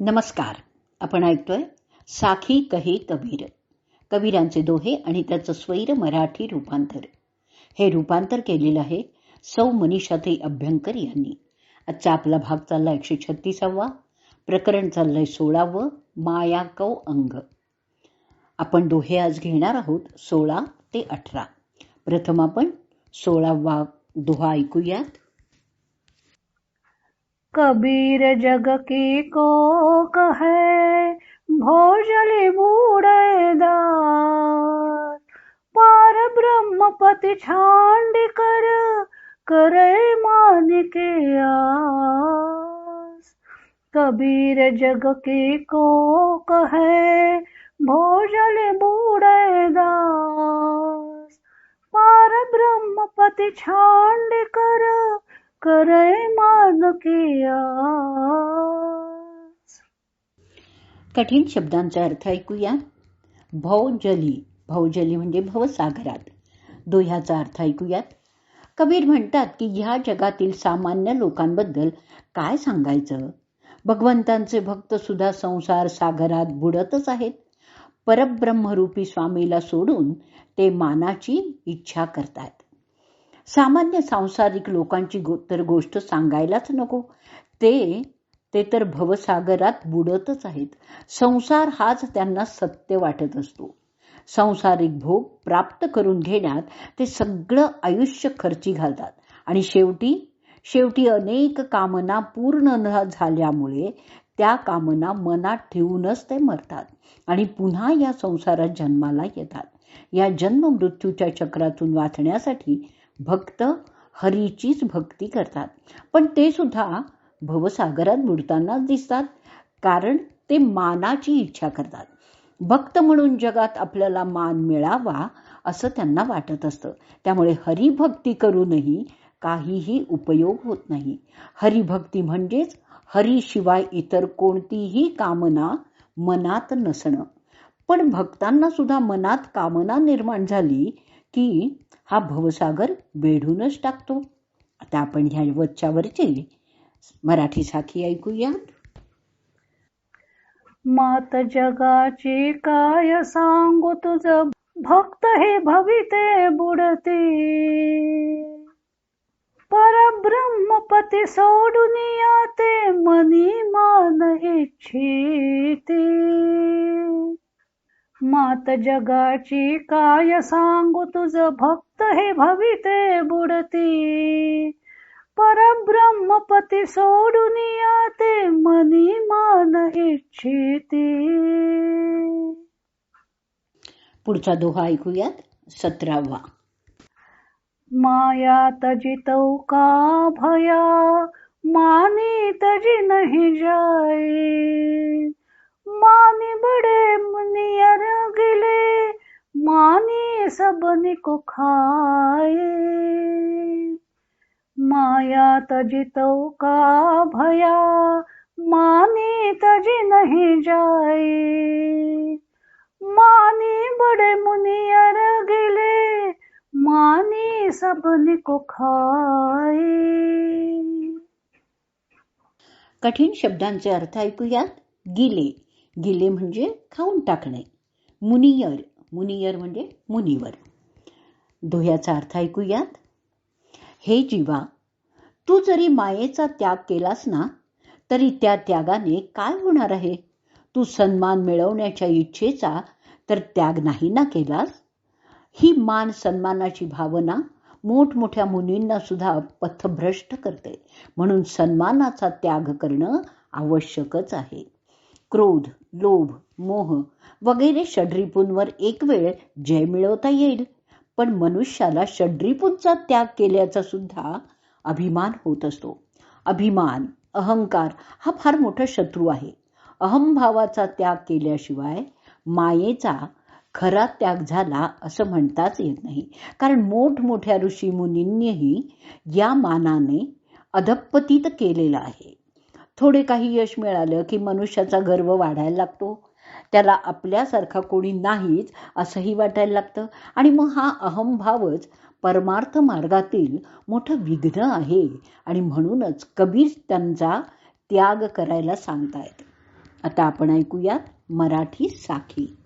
नमस्कार. आपण ऐकतोय साखी कहे कबीर. कबीरांचे दोहे आणि त्याचं स्वैर मराठी रूपांतर. हे रूपांतर केलेलं आहे सौ मनीषाते अभ्यंकर यांनी. आजचा आपला भाग चालला एकशे छत्तीसावा. प्रकरण चाललंय सोळावं माया कौ अंग. आपण दोहे आज घेणार आहोत सोळा ते अठरा. प्रथम आपण सोळावा दोहा ऐकूयात. कबीर जग की को कहे भोजली बूढ़ेदार पार ब्रह्म पति छांड कर, करे मान के आस। कबीर जग की को कहे भोजली बूढ़ेदास पार ब्रह्म पति छांड कर करे मान किया कठीण शब्दांचा अर्थ ऐकूया. भौजली भौजली म्हणजे भवसागरात. दोह्याचा अर्थ ऐकूयात. कबीर म्हणतात की ह्या जगातील सामान्य लोकांबद्दल काय सांगायचं? भगवंतांचे भक्त सुद्धा संसार सागरात बुडतच आहेत. परब्रह्मरूपी स्वामीला सोडून ते मानाची इच्छा करतात. सामान्य सांसारिक लोकांची गो तर गोष्ट सांगायलाच नको. ते ते तर भवसागरात बुडतच आहेत. संसार हाच त्यांना सत्य वाटत असतो. संसारिक भोग प्राप्त करून घेण्यात ते सगळं आयुष्य खर्ची घालतात. आणि शेवटी शेवटी अनेक कामना पूर्ण न झाल्यामुळे त्या कामना मनात ठेवूनच ते मरतात. आणि पुन्हा या संसारात जन्माला येतात. या जन्म मृत्यूच्या चक्रातून वाचण्यासाठी भक्त हरीचीच भक्ती करतात. पण ते सुद्धा भवसागरात बुडतानाच दिसतात कारण ते मानाची इच्छा करतात. भक्त म्हणून जगात आपल्याला मान मिळावा असं त्यांना वाटत असतं. त्यामुळे हरिभक्ती करूनही काहीही उपयोग होत नाही. हरिभक्ती म्हणजेच हरीशिवाय इतर कोणतीही कामना मनात नसणं. पण भक्तांना सुद्धा मनात कामना निर्माण झाली की हा भवसागर वेढूनच टाकतो. आता आपण ह्या वरचे मराठी साखी ऐकूया मात जगाची काय सांगू तुझ? भक्त हे भविते बुडते. परब्रह्मपती सोडून ते मनी मान इच्छिते. मात जगाची काय सांगू तुझ भक्त हे भविते बुडती. परब्रह्मपती सोडून ते मनी मान इच्छिती. पुढचा दोहा ऐकूयात. सतरावा. माया तजी का भया? मानी तजी नहीं जाए मानी बड़े मुनियर गिले, मानी सबनी को खाए। माया तजी का भया, मानी तजी नहीं जाए। मानी बड़े मुनियर गिले, मानी सबनी को खाए। कठीण शब्दांचे अर्थ ऐकूयात? गिले। गिले म्हणजे खाऊन टाकणे. मुनियर. मुनियर म्हणजे मुनिवर. दोह्याचा अर्थ ऐकूयात. हे जीवा तू जरी मायेचा त्याग केलास ना तरी त्या त्यागाने काय होणार आहे? तू सन्मान मिळवण्याच्या इच्छेचा तर त्याग नाही ना केलास? ही मान सन्मानाची भावना मोठमोठ्या मुनींना सुद्धा पथभ्रष्ट करते. म्हणून सन्मानाचा त्याग करणं आवश्यकच आहे. क्रोध लोभ मोह वगैरे षड्रिपूंवर एक वेळ जय मिळवता येईल. पण मनुष्याला षड्रिपूंचा त्याग केल्याचा सुद्धा अभिमान होत असतो. अभिमान अहंकार हा फार मोठा शत्रू आहे. अहंभावाचा त्याग केल्याशिवाय मायेचा खरा त्याग झाला असं म्हणताच येत नाही. कारण मोठमोठ्या ऋषी मुनींनीही या मानाने अधपतीत केलेला आहे. थोडे काही यश मिळालं की मनुष्याचा गर्व वाढायला लागतो. त्याला आपल्यासारखा कोणी नाहीच असंही वाटायला लागतं. आणि मग हा अहमभावच परमार्थ मार्गातील मोठं विघ्न आहे. आणि म्हणूनच कबीर त्यांचा त्याग करायला सांगतायत. आता आपण ऐकूयात मराठी साखी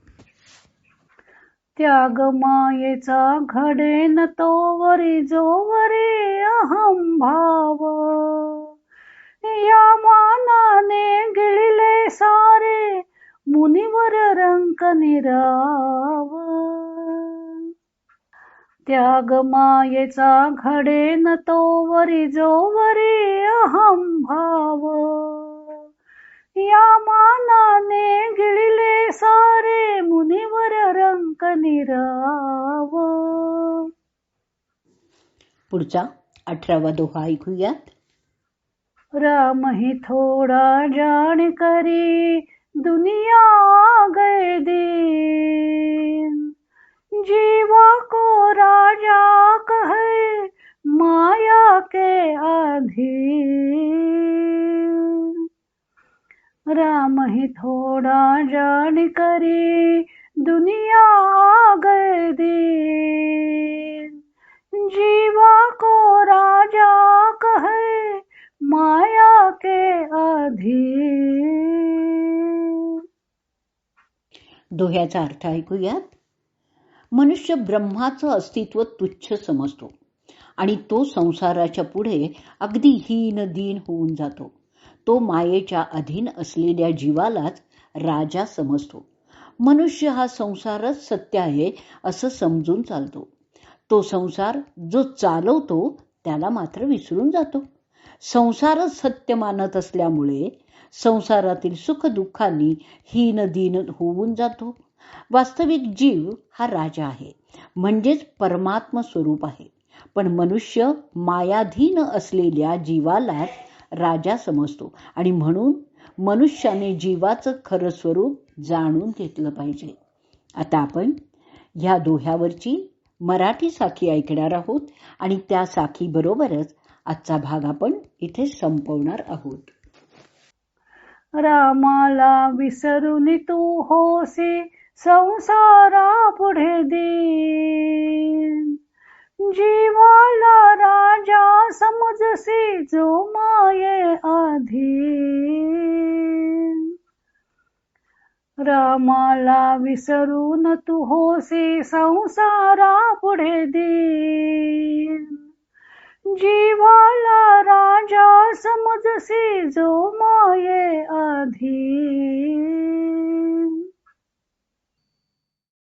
त्याग मायेचा घडेन तोवरी जोवरी अहम भाव या मानाने गिळले सारे मुनिवर रंक निराव त्याग मायेचा घडेन तोवरी जोवरी अहम भाव. या मानाने गिळले सारे मुनिवर रंक निराव पुढचा अठरावा दोहा ऐकूयात. राम ही थोडा जान करी, दुनिया गए दिन। जीवा को राजा कहे, माया के अधीन। राम ही थोड़ा जान करी, दुनिया गए दिन। माया के अधीन. दोह्याचा अर्थ ऐकूयात? मनुष्य ब्रह्माचं अस्तित्व तुच्छ समजतो आणि तो संसाराच्या पुढे अगदी हीन दीन होऊन जातो. तो मायेच्या अधीन असलेल्या जीवालाच राजा समजतो. मनुष्य हा संसारच सत्य आहे असं समजून चालतो. तो संसार जो चालवतो त्याला मात्र विसरून जातो. संसारच सत्य मानत असल्यामुळे संसारातील सुखदुःखांनी हीन दीन होऊन जातो. वास्तविक जीव हा राजा आहे. म्हणजेच परमात्म स्वरूप आहे. पण मनुष्य मायाधीन असलेल्या जीवाला राजा समजतो. आणि म्हणून मनुष्याने जीवाचं खरं स्वरूप जाणून घेतलं पाहिजे. आता आपण ह्या दोह्यावरची मराठी साखी ऐकणार आहोत. आणि त्या साखीबरोबरच आजचा भाग आपण इथे संपवणार आहोत. रामाला विसरून तू होसी संसारा पुढे दे जीवाला राजा समजसी जो माये आधी रामाला विसरून तू होसी संसारा पुढे दे जीवाला राजा समजसी जो माये आधी.